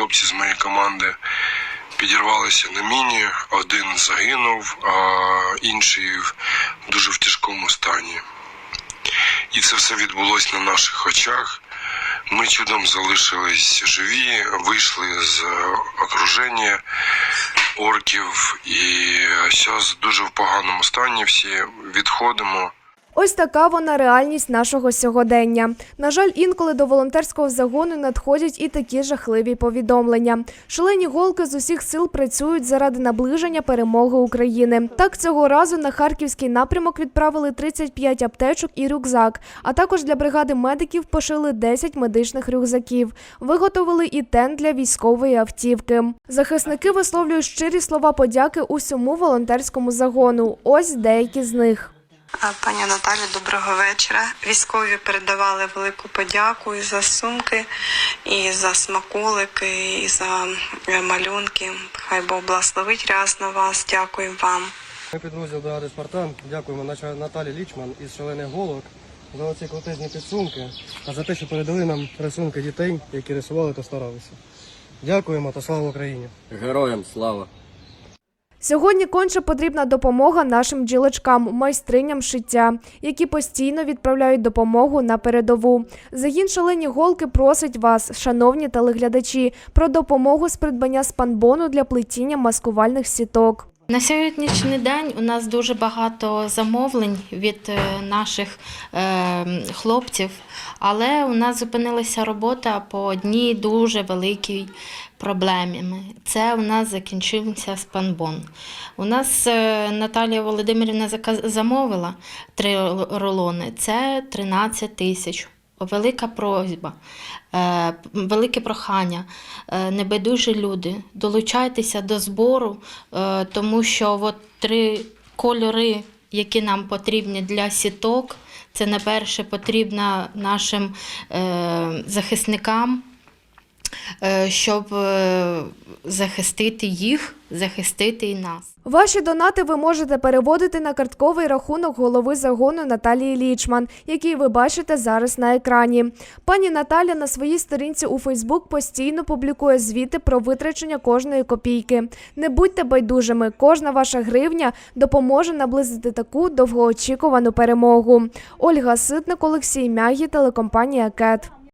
хлопці з моєї команди підірвалися на міні. Один загинув, а інший в дуже в тяжкому стані. І це все відбулося на наших очах. Ми чудом залишились живі, вийшли з окруження орків і зараз дуже в поганому стані всі відходимо. Ось така вона реальність нашого сьогодення. На жаль, інколи до волонтерського загону надходять і такі жахливі повідомлення. Шалені голки з усіх сил працюють заради наближення перемоги України. Так цього разу на харківський напрямок відправили 35 аптечок і рюкзак. А також для бригади медиків пошили 10 медичних рюкзаків. Виготовили і тент для військової автівки. Захисники висловлюють щирі слова подяки усьому волонтерському загону. Ось деякі з них. А, Пані Наталі, доброго вечора. Військові передавали велику подяку і за сумки, і за смаколики, і за е, малюнки. Хай Бог благословить рясно вас. Дякую вам. Ми підрозділ бригади Спартан. Дякуємо Наталі Лічман із шалених голок за оці крутезні підсумки та за те, що передали нам рисунки дітей, які рисували та старалися. Дякуємо та слава Україні! Героям слава! Сьогодні конче потрібна допомога нашим бджілочкам, майстриням шиття, які постійно відправляють допомогу на передову. Загін шалені голки просить вас, шановні телеглядачі, про допомогу з придбання спанбону для плетіння маскувальних сіток. На сьогоднішній день у нас дуже багато замовлень від е, наших е, хлопців, але у нас зупинилася робота по одній дуже великій проблемі. Це у нас закінчився спанбон. У нас е, Наталія Володимирівна замовила три рулони. Це 13 тисяч. Велика просьба, е, велике прохання, е, небайдужі люди, долучайтеся до збору, е, тому що от три кольори, які нам потрібні для сіток, це найперше потрібно нашим захисникам, щоб е, захистити їх, захистити і нас. Ваші донати ви можете переводити на картковий рахунок голови загону Наталії Лічман, який ви бачите зараз на екрані. Пані Наталя на своїй сторінці у Фейсбук постійно публікує звіти про витрачення кожної копійки. Не будьте байдужими, кожна ваша гривня допоможе наблизити таку довгоочікувану перемогу. Ольга Ситник, Олексій Мягі, телекомпанія Кет.